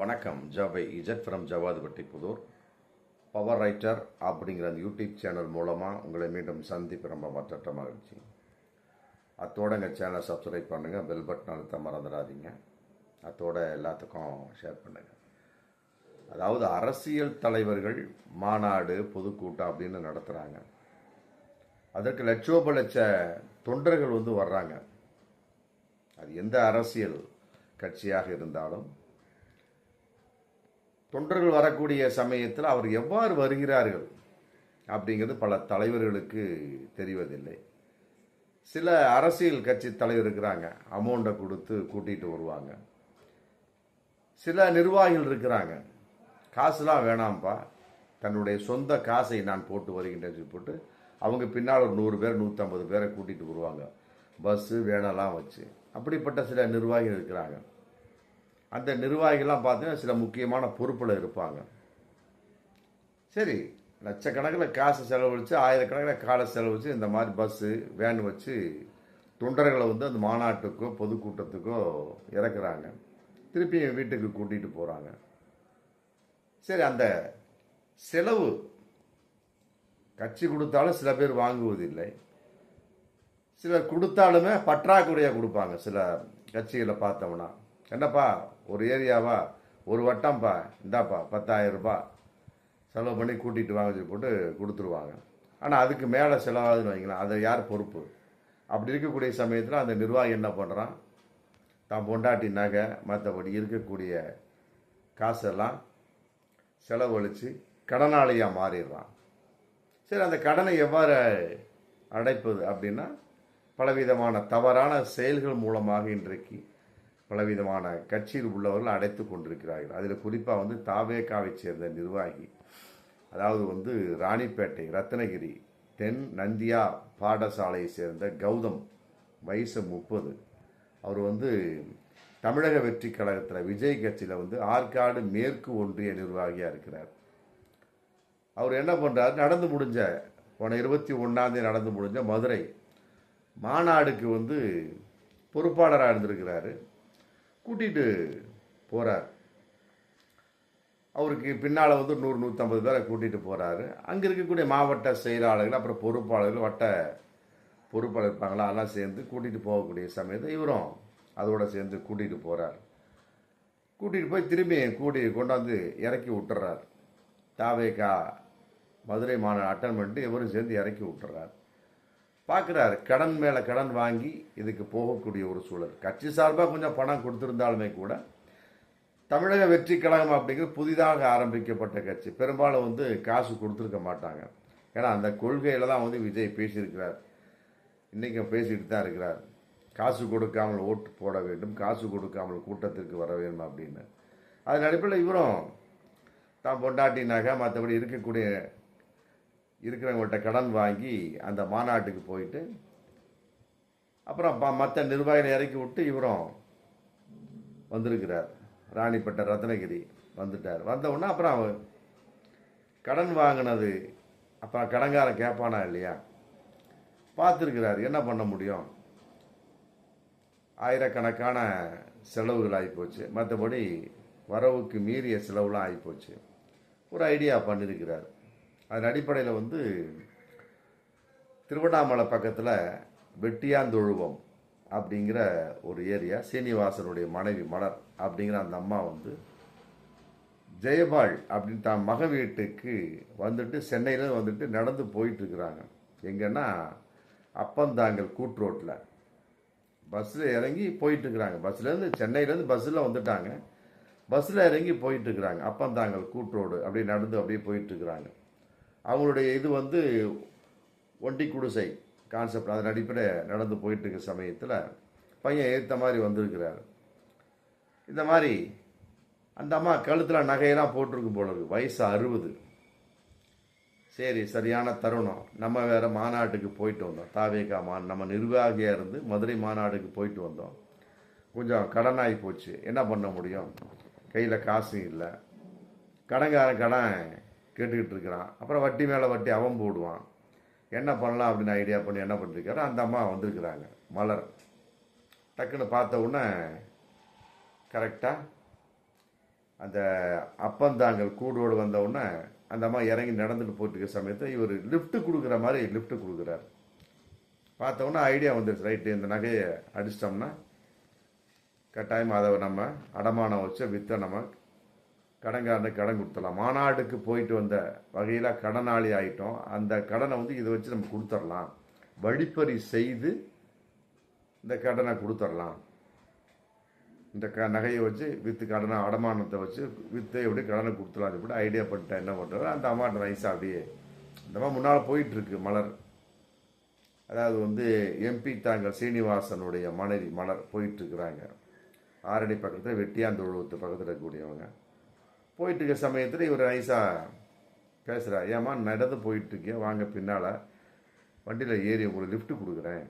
வணக்கம். ஜவை Z from Javadhipatti Pudur. Power writer அப்படிங்கிற அந்த யூடியூப் சேனல் மூலமாக உங்களை மீண்டும் சந்திப்பு ரொம்ப மற்ற மகிழ்ச்சி அத்தோட எங்கள் சேனலை சப்ஸ்கிரைப் பண்ணுங்கள் பெல் பட்டன் அழுத்த மறந்துடாதீங்க. அத்தோட எல்லாத்துக்கும் ஷேர் பண்ணுங்கள் அதாவது அரசியல் தலைவர்கள் மாநாடு பொதுக்கூட்டம் அப்படின்னு நடத்துகிறாங்க அதற்கு லட்சோப லட்ச தொண்டர்கள் வந்து வர்றாங்க. அது எந்த அரசியல் கட்சியாக இருந்தாலும் தொண்டர்கள் வரக்கூடிய சமயத்தில் அவர் எவ்வாறு வருகிறார்கள் அப்படிங்கிறது பல தலைவர்களுக்கு தெரிவதில்லை. சில அரசியல் கட்சி தலைவர் இருக்கிறாங்க அமௌண்ட்டை கொடுத்து கூட்டிகிட்டு வருவாங்க. சில நிர்வாகிகள் இருக்கிறாங்க காசுலாம் வேணாம்ப்பா தன்னுடைய சொந்த காசை நான் போட்டு வருகின்றேன்னு சொல்லி போட்டு அவங்க பின்னால் ஒரு நூறு பேர் நூற்றம்பது பேரை கூட்டிகிட்டு வருவாங்க. பஸ்ஸு வேனெல்லாம் வச்சு. அப்படிப்பட்ட சில நிர்வாகிகள் இருக்கிறாங்க. அந்த நிர்வாகிகள்லாம் பார்த்தீங்கன்னா சில முக்கியமான பொறுப்பில் இருப்பாங்க. சரி லட்சக்கணக்கில் காசு செலவழித்து ஆயிரக்கணக்கில் காலை செலவழித்து இந்த மாதிரி பஸ்ஸு வேன் வச்சு தொண்டர்களை வந்து அந்த மாநாட்டுக்கோ பொதுக்கூட்டத்துக்கோ இறக்குறாங்க. திருப்பி வீட்டுக்கு கூட்டிகிட்டு போகிறாங்க சரி அந்த செலவு கட்சி கொடுத்தாலும் சில பேர் வாங்குவதில்லை. சிலர் கொடுத்தாலுமே பற்றாக்குறையாக கொடுப்பாங்க. சில கட்சிகளை பார்த்தோம்னா. என்னப்பா ஒரு ஏரியாவா? ஒரு வட்டம்ப்பா. இந்தாப்பா பத்தாயிரம் ரூபாய் செலவு பண்ணி கூட்டிகிட்டு வாங்க சொல்லி போட்டு கொடுத்துருவாங்க. ஆனால் அதுக்கு மேலே செலவாகுதுன்னு வைங்களேன் அதை யார் பொறுப்பு? அப்படி இருக்கக்கூடிய சமயத்தில் அந்த நிர்வாகி என்ன பண்ணுறான் தான் பொண்டாட்டி நகை மற்றபடி இருக்கக்கூடிய காசெல்லாம் செலவழித்து கடனாளியாக மாறிடுறான். சரி அந்த கடனை எவ்வாறு அடைப்பது அப்படின்னா பலவிதமான தவறான செயல்கள் மூலமாக இன்றைக்கு பலவிதமான கட்சியில் உள்ளவர்கள் அடைத்து கொண்டிருக்கிறார்கள். அதில் குறிப்பாக வந்து தாவேகாவை சேர்ந்த நிர்வாகி அதாவது வந்து ராணிப்பேட்டை ரத்னகிரி தென் நந்தியா பாடசாலையை சேர்ந்த கௌதம் வயசு முப்பது. அவர் வந்து தமிழக வெற்றி கழகத்தில் விஜய் கட்சியில் வந்து ஆற்காடு மேற்கு ஒன்றிய நிர்வாகியாக இருக்கிறார். அவர் என்ன பண்ணுறாரு நடந்து முடிஞ்ச போன இருபத்தி ஒன்றாந்தேதி நடந்து முடிஞ்ச மதுரை மாநாடுக்கு வந்து பொறுப்பாளராக இருந்திருக்கிறாரு. கூட்டிகிட்டு போகிறார் அவருக்கு பின்னால் வந்து நூறு நூற்றம்பது பேரை கூட்டிகிட்டு போகிறாரு அங்கே இருக்கக்கூடிய மாவட்ட செயலாளர்கள் அப்புறம் பொறுப்பாளர்கள் வட்ட பொறுப்பாளர் இருப்பாங்களா அதெல்லாம் சேர்ந்து கூட்டிகிட்டு போகக்கூடிய சமயத்தை இவரும் அதோடு சேர்ந்து கூட்டிகிட்டு போகிறார் கூட்டிகிட்டு போய் திரும்பி கூடி கொண்டாந்து இறக்கி விட்டுறார். தாவேக்கா மதுரை மாநாடு அட்டன் பண்ணிட்டு இவரும் சேர்ந்து இறக்கி விட்டுறார். பார்க்குறாரு. கடன் மேலே கடன் வாங்கி இதுக்கு போகக்கூடிய ஒரு சூழல். கட்சி சார்பாக கொஞ்சம் பணம் கொடுத்துருந்தாலுமே கூட தமிழக வெற்றி கழகம் அப்படிங்கிறது புதிதாக ஆரம்பிக்கப்பட்ட கட்சி. பெரும்பாலும் வந்து காசு கொடுத்துருக்க மாட்டாங்க. ஏன்னா அந்த கொள்கையில் தான் வந்து விஜய் பேசியிருக்கிறார். இன்றைக்கும் பேசிட்டு தான் இருக்கிறார். காசு கொடுக்காமல் ஓட்டு போட வேண்டும். காசு கொடுக்காமல் கூட்டத்திற்கு வர வேண்டும் அப்படின்னு. அதன் அடிப்படையில் இவரும் தான் பொண்டாட்டி நகை மற்றபடி இருக்கக்கூடிய இருக்கிறவங்கள்ட்ட கடன் வாங்கி அந்த மாநாட்டுக்கு போயிட்டு அப்புறம் மற்ற நிர்வாகிகளை இறக்கி விட்டு இவரும் வந்திருக்கிறார். ராணிப்பட்ட ரத்னகிரி வந்துட்டார். வந்த உடனே அப்புறம் அவர் கடன் வாங்கினது அப்புறம் கடன்காரன் கேட்பானா இல்லையா? பார்த்துருக்கிறார். என்ன பண்ண முடியும்? ஆயிரக்கணக்கான செலவுகள் ஆகிப்போச்சு மற்றபடி வரவுக்கு மீறிய செலவுலாம் ஆகிப்போச்சு ஒரு ஐடியா பண்ணியிருக்கிறார் அதன் அடிப்படையில் வந்து திருவண்ணாமலை பக்கத்தில் வெட்டியாந்தொழுவம் அப்படிங்கிற ஒரு ஏரியா சீனிவாசனுடைய மனைவி மலர் அப்படிங்கிற அந்த அம்மா வந்து ஜெயபாள் அப்படின்னு தான் மக வீட்டுக்கு வந்துட்டு சென்னையில் வந்துட்டு நடந்து போயிட்டுருக்குறாங்க. எங்கன்னா அப்பந்தாங்கல் கூட்ரோட்டில் பஸ்ஸில் இறங்கி போயிட்டுருக்குறாங்க. பஸ்லேருந்து சென்னையிலேருந்து பஸ்ஸில் வந்துட்டாங்க. பஸ்ஸில் இறங்கி போயிட்டுருக்குறாங்க. அப்பந்தாங்கல் அப்பந்தாங்கல் கூட்ரோடு அப்படியே நடந்து அப்படியே போயிட்டுருக்குறாங்க. அவங்களுடைய இது வந்து ஒண்டி குடிசை கான்செப்ட் அதன் அடிப்படையில் நடந்து போயிட்டு இருக்க சமயத்தில் பையன் ஏற்ற மாதிரி வந்திருக்கிறார். இந்த மாதிரி அந்த அம்மா கழுத்தில் நகையெல்லாம் போட்டிருக்கும் போல இருக்கு. வயசு அறுபது. சரி சரியான தருணம். நம்ம வேறு மாநாட்டுக்கு போயிட்டு வந்தோம். தாவேகா மா நம்ம நிர்வாகியாக இருந்து மதுரை மாநாடுக்கு போயிட்டு வந்தோம். கொஞ்சம் கடனாகி போச்சு. என்ன பண்ண முடியும்? கையில் காசும் இல்லை. கடன்காரன் கடன் கேட்டுக்கிட்டு இருக்கிறான் அப்புறம் வட்டி மேலே வட்டி அவன் போடுவான். என்ன பண்ணலாம் அப்படின்னு ஐடியா பண்ணி என்ன பண்ணிருக்காரு? அந்த அம்மா வந்திருக்கிறாங்க. மலர். டக்குன்னு பார்த்த உடனே கரெக்டாக அந்த அப்பந்தாங்கள் கூடோடு வந்த உடனே அந்த அம்மா இறங்கி நடந்துட்டு போயிட்டு சமயத்தை சமயத்தில் இவர் லிஃப்ட்டு கொடுக்குற மாதிரி லிஃப்ட்டு கொடுக்குறாரு. பார்த்த உடனே ஐடியா வந்துருச்சு. ரைட்டு இந்த நகையை அடிச்சிட்டோம்னா கட்டாயம் அதை நம்ம அடமானம் வச்சு விற்ற நம்ம கடன்காரனுக்கு கடன் கொடுத்துடலாம். மாநாடுக்கு போயிட்டு வந்த வகையில் கடனாளி ஆகிட்டோம் அந்த கடனை வந்து இதை வச்சு நம்ம கொடுத்துடலாம். வழிப்பறி செய்து இந்த கடனை கொடுத்துடலாம். இந்த க நகையை வச்சு விற்று கடனை அடமானத்தை வச்சு விற்று எப்படி கடனை கொடுத்துடலாம் சொல்லிட்டு ஐடியா பண்ணிட்டேன். என்ன பண்ணுறோம் அந்த அம்மாட்ட நைஸாக அப்படியே இந்த மாதிரி முன்னால் போயிட்டுருக்கு மலர். அதாவது வந்து எம்பி தாங்கள் சீனிவாசனுடைய மனைவி மலர் போயிட்டுருக்குறாங்க. ஆரடி பக்கத்தில் வெட்டியாந்தொழுவத்து பக்கத்தில் இருக்கக்கூடியவங்க. போயிட்டு இருக்க சமயத்தில் இவர் நைஸாக பேசுகிறா ஏம்மா நடந்து போயிட்டுருக்கேன் வாங்க பின்னால் வண்டியில் ஏறி உங்களுக்கு லிஃப்ட்டு கொடுக்குறேன்.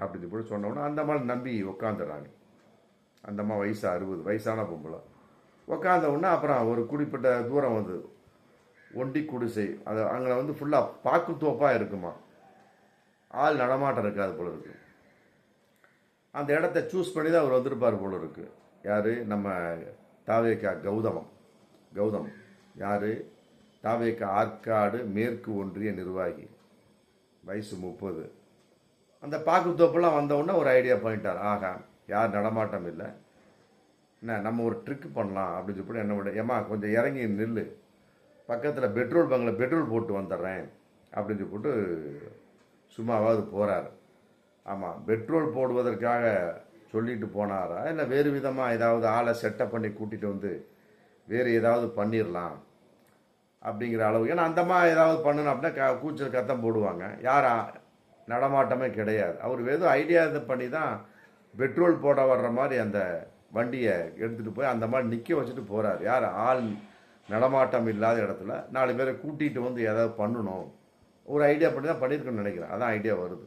அப்படின்னு போய் சொன்னோன்னா அந்த மாதிரி நம்பி உக்காந்துடுறாங்க. அந்த அம்மா வயசு அறுபது வயசான பொம்பளை. உக்காந்த உடனே அப்புறம் ஒரு குறிப்பிட்ட தூரம் வந்து ஒண்டி குடிசை அது அங்கே வந்து ஃபுல்லாக பாக்கு தோப்பாக இருக்குமா? ஆள் நடமாட்டம் இருக்காது போல இருக்கு. அந்த இடத்த சூஸ் பண்ணி தான் அவர் வந்திருப்பார் போல இருக்கு. யார்? நம்ம தாவேக்கா கௌதமம் கௌதம் யார்? தாவேக்க ஆற்காடு மேற்கு ஒன்றிய நிர்வாகி. வயசு முப்பது. அந்த பாக்கு தோப்பெல்லாம் வந்தவுடனே ஒரு ஐடியா பண்ணிட்டார். ஆகா யார் நடமாட்டம் இல்லை. என்ன நம்ம ஒரு ட்ரிக் பண்ணலாம் அப்படின்னு சொல்லிட்டு என்ன பண்ண ஏமா கொஞ்சம் இறங்கி நில்லு. பக்கத்தில் பெட்ரோல் பங்கில் பெட்ரோல் போட்டு வந்துடுறேன் அப்படின்னு சொல்லிட்டு சும்மாவாவது போகிறார் ஆமாம் பெட்ரோல் போடுவதற்காக சொல்லிட்டு போனாரா? இல்லை வேறு விதமாக ஏதாவது ஆளை செட்டப் பண்ணி கூட்டிகிட்டு வந்து வேறு ஏதாவது பண்ணிடலாம் அப்படிங்கிற அளவு ஏன்னா அந்தம்மா ஏதாவது பண்ணணும் அப்படின்னா க கூச்சல் கத்தம் போடுவாங்க. யார் நடமாட்டமே கிடையாது. அவர் வெறும் ஐடியா இது பண்ணி தான் பெட்ரோல் போட வர்ற மாதிரி அந்த வண்டியை எடுத்துகிட்டு போய் அந்த மாதிரி நிற்க வச்சுட்டு போகிறார் யார் ஆள் நடமாட்டம் இல்லாத இடத்துல நாலு பேரை கூட்டிகிட்டு வந்து ஏதாவது பண்ணணும். ஒரு ஐடியா பண்ணி தான் பண்ணியிருக்கணும்னு நினைக்கிறேன். அதான் ஐடியா வருது.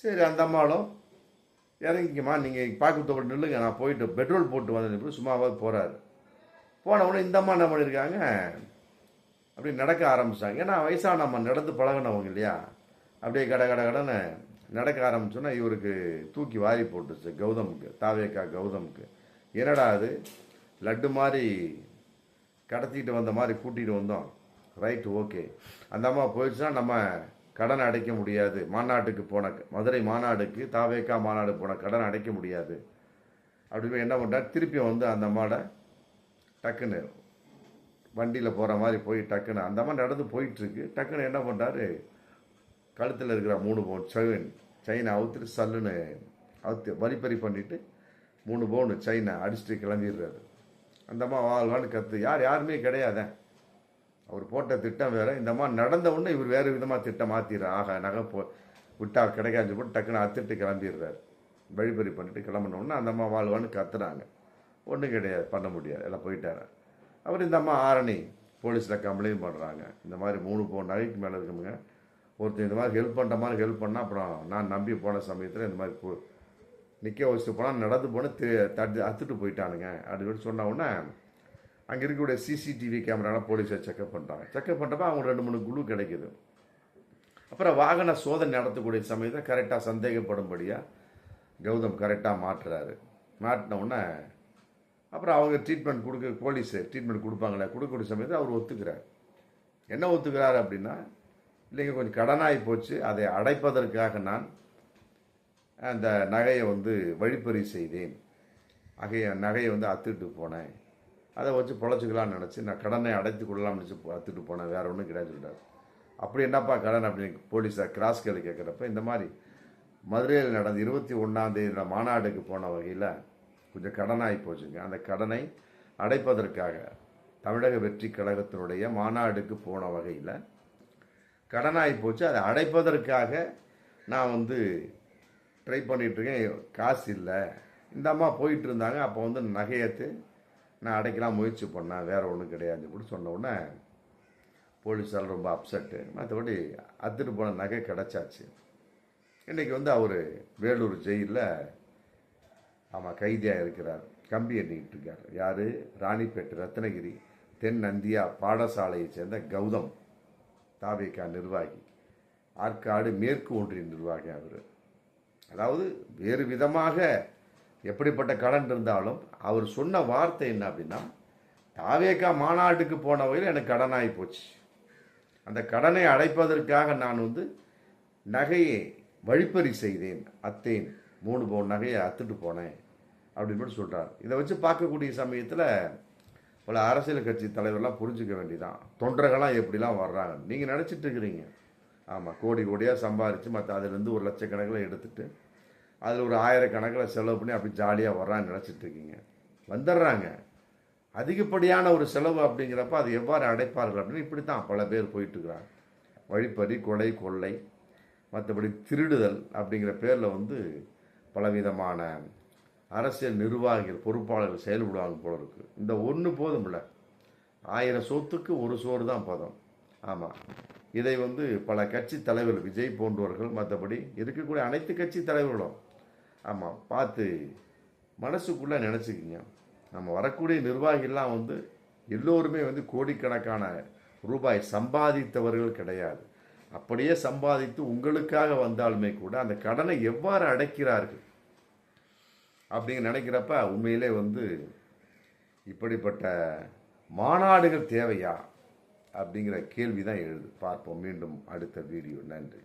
சரி அந்த அம்மாளும் இறங்கிக்கம்மா நீங்கள் பார்க்க தொகை நில்லுங்க நான் போயிட்டு பெட்ரோல் போட்டு வந்து சும்மாவாவது போகிறாரு போன இந்த அம்மா என்ன பண்ணியிருக்காங்க அப்படி நடக்க ஆரம்பித்தாங்க ஏன்னா வயசான நம்ம நடந்து பழகினவங்க இல்லையா? அப்படியே கட கட கடன்னு நடக்க ஆரம்பிச்சோன்னா இவருக்கு தூக்கி வாரி போட்டுச்சு கௌதமுக்கு தாவேக்கா கௌதமுக்கு. என்னடா அது? லட்டு மாதிரி கடத்திட்டு வந்த மாதிரி கூட்டிகிட்டு வந்தோம். ரைட் ஓகே அந்த அம்மா போயிடுச்சுன்னா நம்ம கடன் அடைக்க முடியாது. மாநாட்டுக்கு போன மதுரை மாநாடுக்கு தாவேக்கா மாநாடு போன கடன் அடைக்க முடியாது. அப்படின்னு என்ன பண்ணுறாரு திருப்பி வந்து அந்த அம்மாவை டக்குன்னு வண்டியில் போகிற மாதிரி போய் டக்குன்னு அந்த மாதிரி நடந்து போயிட்டுருக்கு. டக்குன்னு என்ன பண்ணுறாரு கழுத்தில் இருக்கிற மூணு பவுன் செயின் செயினை அவுத்துட்டு சல்லுன்னு அவுத்து வரிப்பறி பண்ணிவிட்டு மூணு பவுன் செயினை அடிச்சுட்டு கிளம்பிடுறாரு. அந்தம்மா வாழ்வான்னு கற்று யார் யாருமே கிடையாதே. அவர் போட்ட திட்டம் வேற. இந்த மாதிரி நடந்த உடனே இவர் வேறு விதமாக திட்டம் மாற்றிடுற ஆகா நகை போ விட்டா கிடைக்காது போட்டு டக்குன்னு அத்துட்டு கிளம்பிடுறாரு. வழிபறி பண்ணிட்டு கிளம்பினோடனே அந்தம்மா அந்த அம்மா வாழ்வான்னு கத்துறாங்க. ஒன்றும் கிடையாது பண்ண முடியாது. எல்லாம் போயிட்டாரு. அப்புறம் இந்த அம்மா ஆரணி போலீஸில் கம்ப்ளைண்ட் பண்ணுறாங்க இந்த மாதிரி மூணு பவுன் நகைக்கு மேலே இருக்கணுங்க ஒருத்தர் இந்த மாதிரி ஹெல்ப் பண்ணுற மாதிரி ஹெல்ப் பண்ணால் அப்புறம் நான் நம்பி போன சமயத்தில் இந்த மாதிரி போ நிற்க வச்சுட்டு போனால் நடந்து போனால் தட்டு அத்துட்டு போயிட்டானுங்க. அப்படின்னு சொன்ன உடனே அங்கே இருக்கக்கூடிய சிசிடிவி கேமராலாம் போலீஸை செக்அப் பண்ணுறாங்க செக்அப் பண்ணுறப்ப அவங்க ரெண்டு மூணு குழு கிடைக்குது. அப்புறம் வாகன சோதனை நடத்தக்கூடிய சமயத்தில் கரெக்டாக சந்தேகப்படும்படியாக கௌதம் கரெக்டாக மாட்டுறாரு மாட்டின உடனே அப்புறம் அவங்க ட்ரீட்மெண்ட் கொடுக்க போலீஸு ட்ரீட்மெண்ட் கொடுப்பாங்களே கொடுக்கக்கூடிய சமயத்தில் அவர் ஒத்துக்கிறார். என்ன ஒத்துக்கிறார் அப்படின்னா இல்லைங்க கொஞ்சம் கடனாகி போச்சு அதை அடைப்பதற்காக நான் அந்த நகையை வந்து வழிப்பறி செய்தேன். அகைய நகையை வந்து அத்துட்டு போனேன். அதை வச்சு பொழைச்சிக்கலாம்னு நினச்சி நான் கடனை அடைத்து கொள்ளலாம்னு நினச்சி அத்துட்டு போனேன் வேறு ஒன்றும் கிடையாது சொல்லிட்டார். அப்படி என்னப்பா கடன் அப்படின்னு போலீஸார் கிராஸ் கேள்வி கேட்குறப்ப இந்த மாதிரி மதுரையில் நடந்த இருபத்தி ஒன்றாம் தேதி மாநாடுக்கு போன வகையில் கொஞ்சம் கடனாகி போச்சுங்க. அந்த கடனை அடைப்பதற்காக தமிழக வெற்றி கழகத்தினுடைய மாநாடுக்கு போன வகையில் கடனாகி போச்சு. அதை அடைப்பதற்காக நான் வந்து ட்ரை பண்ணிகிட்ருக்கேன் காசு இல்லை. இந்த அம்மா போயிட்டு இருந்தாங்க. அப்போ வந்து நகையத்து நான் அடைக்கலாம் முயற்சி பண்ணேன். வேறு ஒன்றும் கிடையாது கூட சொன்ன உடனே போலீஸார் ரொம்ப அப்செட்டு மற்றபடி அத்துட்டு போன நகை கிடச்சாச்சு. இன்றைக்கி வந்து அவர் வேலூர் ஜெயிலில் ஆமாம் கைதியாக இருக்கிறார். கம்பி எண்ணிக்கிட்டு இருக்கார். யார்? ராணிப்பேட்டு ரத்னகிரி தென் நந்தியா பாடசாலையை சேர்ந்த கௌதம் தாவேக்கா நிர்வாகி. ஆற்காடு மேற்கு ஒன்றிய நிர்வாகி அவர். அதாவது வேறு விதமாக எப்படிப்பட்ட கடன் இருந்தாலும் அவர் சொன்ன வார்த்தை என்ன அப்படின்னா தாவேக்கா மாநாட்டுக்கு போன வகையில் எனக்கு கடனாகி போச்சு. அந்த கடனை அடைப்பதற்காக நான் வந்து நகையை வழிப்பறி செய்தேன் அத்தேன். மூணு பவுன் நகையை அத்துட்டு போனேன். அப்படின்னு மட்டும் சொல்கிறார் இதை வச்சு பார்க்கக்கூடிய சமயத்தில் பல அரசியல் கட்சி தலைவர்லாம் புரிஞ்சுக்க வேண்டியதான் தொண்டர்கள்லாம் எப்படிலாம் வர்றாங்க? நீங்கள் நினச்சிட்டு இருக்கிறீங்க. ஆமாம் கோடி கோடியாக சம்பாரித்து மற்ற அதுலேருந்து ஒரு லட்சக்கணக்கில் எடுத்துட்டு அதில் ஒரு ஆயிரக்கணக்கில் செலவு பண்ணி அப்படி ஜாலியாக வர்றான்னு நினச்சிட்டு இருக்கீங்க. வந்துடுறாங்க. அதிகப்படியான ஒரு செலவு அப்படிங்கிறப்ப அது எவ்வாறு அடைப்பார்கள் அப்படின்னு இப்படி தான் பல பேர் போயிட்டுருக்குறாங்க. வழிப்பறி கொலை கொள்ளை மற்றபடி திருடுதல் அப்படிங்கிற பேரில் வந்து பலவிதமான அரசியல் நிர்வாகிகள் பொறுப்பாளர்கள் செயல்படுவாங்க போல இருக்கு. இந்த ஒன்று போதும்ல. ஆயிரம் சொத்துக்கு ஒரு சோறு தான் பதம். ஆமாம் இதை வந்து பல கட்சி தலைவர்கள் விஜய் போன்றவர்கள் மற்றபடி இருக்கக்கூடிய அனைத்து கட்சி தலைவர்களும் ஆமாம் பார்த்து மனசுக்குள்ளே நினச்சிக்கிங்க. நம்ம வரக்கூடிய நிர்வாகிகள்லாம் வந்து எல்லோருமே வந்து கோடிக்கணக்கான ரூபாய் சம்பாதித்தவர்கள் கிடையாது. அப்படியே சம்பாதித்து உங்களுக்காக வந்தாலுமே கூட அந்த கடனை எவ்வாறு அடைக்கிறார்கள்? அப்படிங்க நினைக்கிறப்ப உண்மையிலே வந்து இப்படிப்பட்ட மாநாடுகள் தேவையா அப்படிங்கிற கேள்வி தான் எழுது. பார்ப்போம். மீண்டும் அடுத்த வீடியோ. நன்றி.